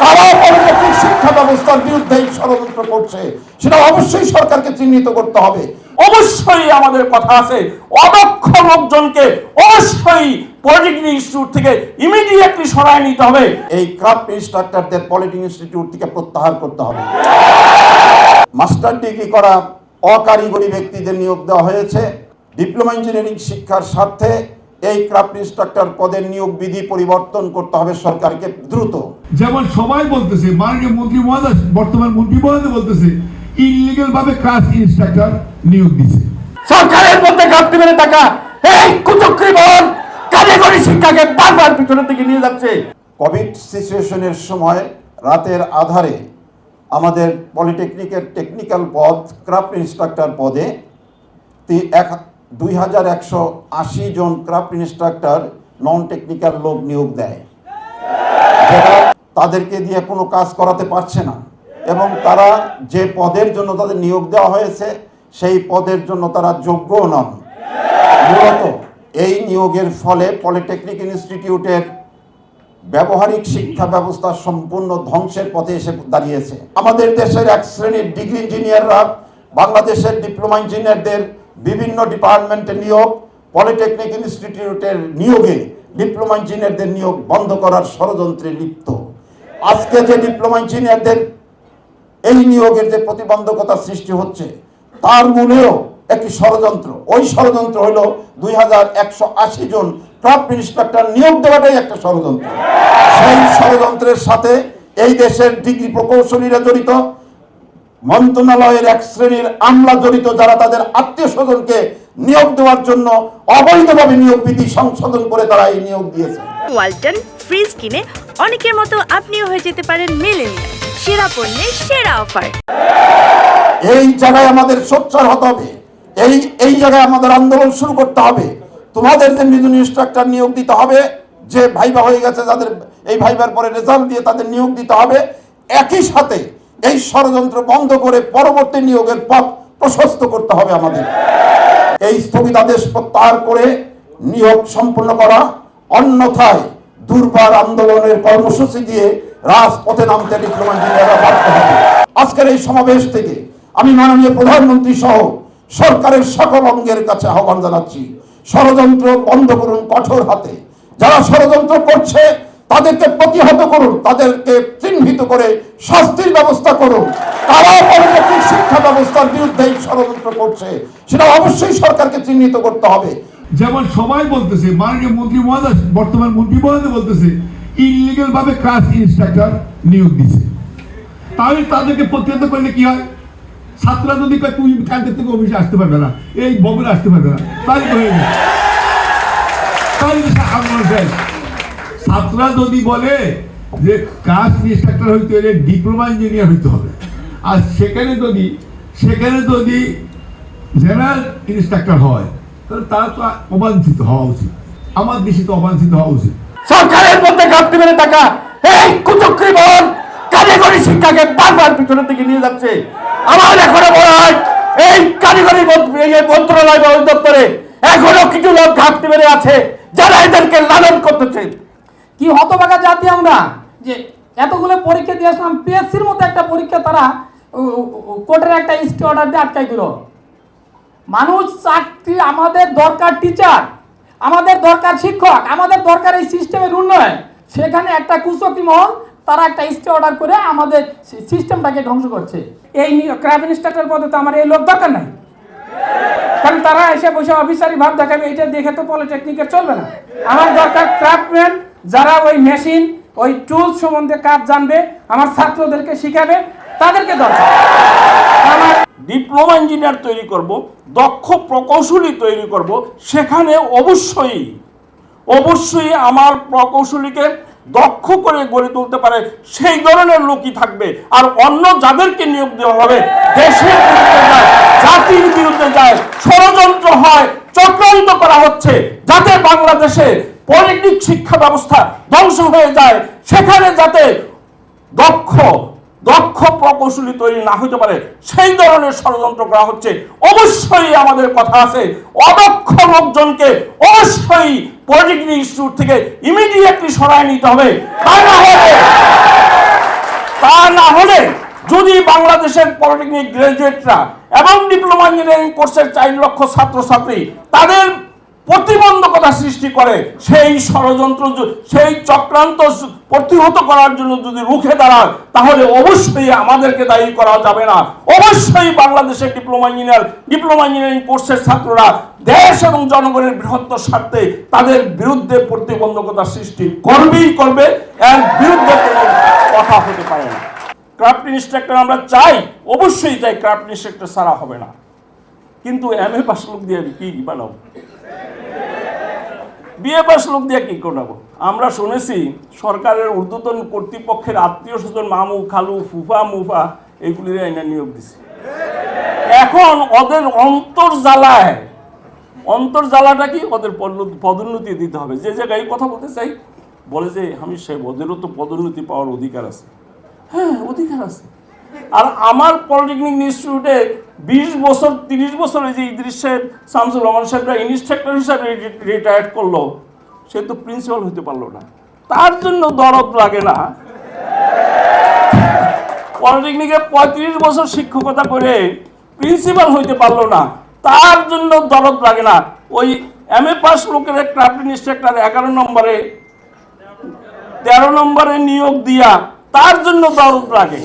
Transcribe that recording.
তারা পলিটেকনিক শিক্ষা ব্যবস্থার বিরুদ্ধে ষড়যন্ত্র করছে। সেটা অবশ্যই সরকারকে চিহ্নিত করতে হবে। অবশ্যই আমাদের কথা আছে, অদক্ষ লোকজনকে অবশ্যই পলিটেকনিক ইনস্টিটিউট থেকে ইমিডিয়েটলি সরায় নিতে হবে। এই ক্রাফট ইনস্ট্রাক্টরদের পলিটেকনিক ইনস্টিটিউট থেকে প্রত্যাহার করতে হবে। মাস্টার ডিগ্রি করা অকারিগরি ব্যক্তিদের নিয়োগ দেওয়া হয়েছে। ডিপ্লোমা ইঞ্জিনিয়ারিং শিক্ষার স্বার্থে এই ক্রাফট ইনস্ট্রাক্টর পদের নিয়োগ বিধি পরিবর্তন করতে হবে সরকারকে দ্রুত। যেমন সবাই বলতেছে মাননীয় মন্ত্রী মহোদয় বর্তমান মন্ত্রী মহোদয় বলতেছে ইনলিগেল ভাবে ক্লাস ইনস্ট্রাক্টর নিয়োগ দিছে। সরকারের মধ্যে ঘাটতি মেরে টাকা এই কুচক্রী বল কারিগরি শিক্ষাকে বারবার পিছনের দিকে নিয়ে যাচ্ছে। কোভিড সিচুয়েশনের সময় রাতের আধারে আমাদের পলিটেকনিকের টেকনিক্যাল পদ ক্রাফট ইনস্ট্রাক্টর পদে এক দুই হাজার একশো আশি জন ক্রাফট ইনস্ট্রাক্টর নন টেকনিক্যাল লোক নিয়োগ দেয়। যারা তাদেরকে দিয়ে কোনো কাজ করাতে পারছে না। এবং তারা যে পদের জন্য তাদের নিয়োগ দেওয়া হয়েছে, সেই পদের জন্য তারা যোগ্যও নন। মূলত এই নিয়োগের ফলে পলিটেকনিক ইনস্টিটিউটের ব্যবহারিক শিক্ষা ব্যবস্থা সম্পূর্ণ ধ্বংসের পথে এসে দাঁড়িয়েছে। আমাদের দেশের এক শ্রেণির ডিগ্রি ইঞ্জিনিয়াররা বাংলাদেশের ডিপ্লোমা ইঞ্জিনিয়ারদের বিভিন্ন ডিপার্টমেন্টে নিয়োগ, পলিটেকনিক ইনস্টিটিউটের নিয়োগে ডিপ্লোমা ইঞ্জিনিয়ারদের নিয়োগ বন্ধ করার ষড়যন্ত্রে লিপ্ত। আজকে যে ডিপ্লোমা ইঞ্জিনিয়ারদের এই নিয়োগের যে প্রতিবন্ধকতা সৃষ্টি হচ্ছে, তার মূলেও একটি ষড়যন্ত্র। ওই ষড়যন্ত্র হলো দুই হাজার একশো আশি জন ক্রাফট ইন্সপেক্টর নিয়োগ দেওয়াটাই একটা ষড়যন্ত্র। সেই ষড়যন্ত্রের সাথে এই দেশের ডিগ্রি প্রকৌশলীরা জড়িত মন্ত্রণালয়ের এক শ্রেণির আমলা জড়িত যারা তাদের আত্মীয় স্বজনকে নিয়োগ দেওয়ার জন্য অবৈধভাবে নিয়োগ বিধি সংশোধন করে তারা এই নিয়োগ দিয়েছে। ওয়ালটন ফ্রিজ কিনে অনেকের মতো আপনিও হয়ে যেতে পারেন মিলেনিয়াল। সেরা পণ্যের সেরা অফার। এই জায়গায় আমাদের সোচ্চার হতে হবে। এই এই জায়গায় আমাদের আন্দোলন শুরু করতে হবে। তোমাদের যে নিজন ইনস্ট্রাক্টর নিয়োগ দিতে হবে যে ভাইবা হয়ে গেছে যাদের এই ভাইবার পরে রেজাল্ট দিয়ে তাদের নিয়োগ দিতে হবে একই সাথে এই ষড়যন্ত্র বন্ধ করে পরবর্তী নিয়োগের পথ প্রশস্ত করতে হবে আমাদের। এই স্থগিতাদেশ প্রত্যাহার করে নিয়োগ সম্পূর্ণ করা, অন্যথায় দুর্বার আন্দোলনের কর্মসূচি দিয়ে রাজপথে নামতে বাধ্য আজকের এই সমাবেশ থেকে আমি মাননীয় প্রধানমন্ত্রী সহ সরকারের সকল অঙ্গের কাছে আহ্বান জানাচ্ছি। ষড়যন্ত্র বন্ধ করুন কঠোর হাতে। যারা ষড়যন্ত্র করছে তাদেরকে প্রতিহত করুন, তাদেরকে চিহ্নিত করে শাস্তির ব্যবস্থা করুন। তারা পলিটেকনিক শিক্ষা ব্যবস্থার বিরুদ্ধে ষড়যন্ত্র করছে, সেটা অবশ্যই সরকারকে চিহ্নিত করতে হবে। যেমন সবাই বলতেছে, মাননীয় মন্ত্রী মহোদয়, বর্তমান মন্ত্রী মহোদয় বলতেছে ইনলিগেল ভাবে ক্লাস ইনস্ট্রাক্টর নিয়োগ দিছে তাহলে তাদেরকে প্রতিহত করলে কি হয়? ছাত্ররা যদি তুই কালকে থেকে অফিসে আসতে পারবে না, এই বগুড়া আসতে পারবে না তাই হয়ে যায়? তাহলে তো আন্দোলন। ছাত্ররা যদি বলে যে ক্লাস ইনস্ট্রাক্টর হইতে হলে ডিপ্লোমা ইঞ্জিনিয়ার হইতে হবে, আর সেখানে যদি সেখানে যদি জেনারেল ইনস্ট্রাক্টর হয়, তাহলে তারা তো অবাঞ্ছিত হওয়া উচিত। আমার দেশে তো অবাঞ্ছিত হওয়া উচিত। সরকারের মধ্যে ঘাটতি মেরে টাকা এই কুচক্রী বল কারিগরি শিক্ষাকে বারবার পিছনের দিকে নিয়ে যাচ্ছে। আমার এখনও মনে হয় এই কারিগরি মন্ত্রণালয় বা দপ্তরে এখনও কিছু লোক ঘাটতি মেরে আছে যারা এদেরকে লালন করতেছে। কি হতভাগা জাতি আমরা? যে এতগুলো পরীক্ষা দিয়ে আসলাম পিএসসির মতো একটা পরীক্ষা তারা কোর্টের একটা স্টে অর্ডার দিয়ে আটকাই দিল। মানুষ চাকরি আমাদের দরকার টিচার আমাদের দরকার শিক্ষক, আমাদের দরকার এই সিস্টেমের উন্নয়ন। সেখানে একটা কুচকি মহল, তারা একটা স্টে অর্ডার করে আমাদের সিস্টেমটাকে ধ্বংস করছে। এই ক্রাইম ইনস্ট্রাক্টর পদে তো আমার এই লোক দরকার নাই। কারণ তারা এসে বসে অফিসারি ভাব দেখাবে এটা দেখে তো পলিটেকনিকের চলবে না। আমার দরকার ক্রাফটম্যান যারা ওই মেশিন, ওই টুলস সম্বন্ধে কাজ জানবে, আমার ছাত্রদেরকে শিখাবে, তাদেরকে দরকার। আমার ডিপ্লোমা ইঞ্জিনিয়ার তৈরি করব, দক্ষ প্রকৌশলী তৈরি করব, সেখানে অবশ্যই অবশ্যই আমার প্রকৌশলীকে দক্ষ করে গড়ে তুলতে পারে সেই ধরনের লোকই থাকবে। আর অন্য যাদেরকে নিয়োগ দেওয়া হবে, দেশের বিরুদ্ধে যায়, জাতির বিরুদ্ধে যায়, ষড়যন্ত্র হয়, চক্রান্ত করা হচ্ছে, যাতে বাংলাদেশে পলিটেকনিক শিক্ষা ব্যবস্থা ধ্বংস হয়ে যায়। সেখানে যাতে দক্ষ দক্ষ প্রকৌশলী তৈরি না হইতে পারে, সেই ধরনের ষড়যন্ত্র করা হচ্ছে। অবশ্যই আমাদের কথা আছে, অদক্ষ লোকজনকে অবশ্যই পলিটেকনিক ইনস্টিটিউট থেকে ইমিডিয়েটলি সরায় নিতে হবে। তা না হলে তাহলে যদি বাংলাদেশের পলিটেকনিক গ্রাজুয়েটরা এবং ডিপ্লোমা ইঞ্জিনিয়ারিং কোর্সের চার লক্ষ ছাত্রছাত্রী তাদের প্রতিবন্ধকতা সৃষ্টি করে, সেই ষড়যন্ত্র সেই চক্রান্ত প্রতিহত করার জন্য যদি রুখে দাঁড়ায়, তাহলে অবশ্যই আমাদেরকে দায়ী করা যাবে না। অবশ্যই বাংলাদেশের ডিপ্লোমা ইঞ্জিনিয়ার, ডিপ্লোমা ইঞ্জিনিয়ারিং কোর্সের ছাত্ররা দেশ এবং জনগণের বৃহত্তর স্বার্থে তাদের বিরুদ্ধে প্রতিবন্ধকতা সৃষ্টি করবেই করবে, এর বিরুদ্ধে কোনো কথা হতে পারে না। ক্রাফট ইনস্ট্রাক্টর আমরা চাই, অবশ্যই চাই ক্রাফট ইনস্ট্রাক্টর ছাড়া হবে না। কিন্তু এম এ পাস লোক দিয়ে কি বানাবো? বিএ পাস লোক দিয়ে কি করাবো? আমরা শুনেছি সরকারের ঊর্ধ্বতন কর্তৃপক্ষের আত্মীয় স্বজন মামু, খালু, ফুফা, মুফা, এগুলির আইনা নিয়োগ দিছে। এখন ওদের অন্তর জ্বালায় অন্তর জ্বালাটা কি? ওদের পদোন্নতি দিতে হবে। যে জায়গায় কথা বলতে চাই, বলে যে আমি সাহেব, ওদেরও তো পদোন্নতি পাওয়ার অধিকার আছে। হ্যাঁ অধিকার আছে। আর আমার পলিটেকনিক ইনস্টিটিউটে বিশ বছর, তিরিশ বছর যে ইদ্রিস সাহেব, শামসুর রহমান সাহেবরা ইনস্ট্রাক্টর হিসাবে রিটায়ার্ড করল, সে তো প্রিন্সিপাল হতে পারল না। তার জন্য দরদ লাগে না। পলিটেকনিকে পঁয়ত্রিশ বছর শিক্ষকতা করে প্রিন্সিপাল হইতে পারল না। তার জন্য দরদ লাগে না। ওই এম এ পাস লোকের ক্রাফট ইনস্ট্রাক্টর এগারো নম্বরে, তেরো নম্বরে নিয়োগ দিয়া তার জন্য দরদ লাগে।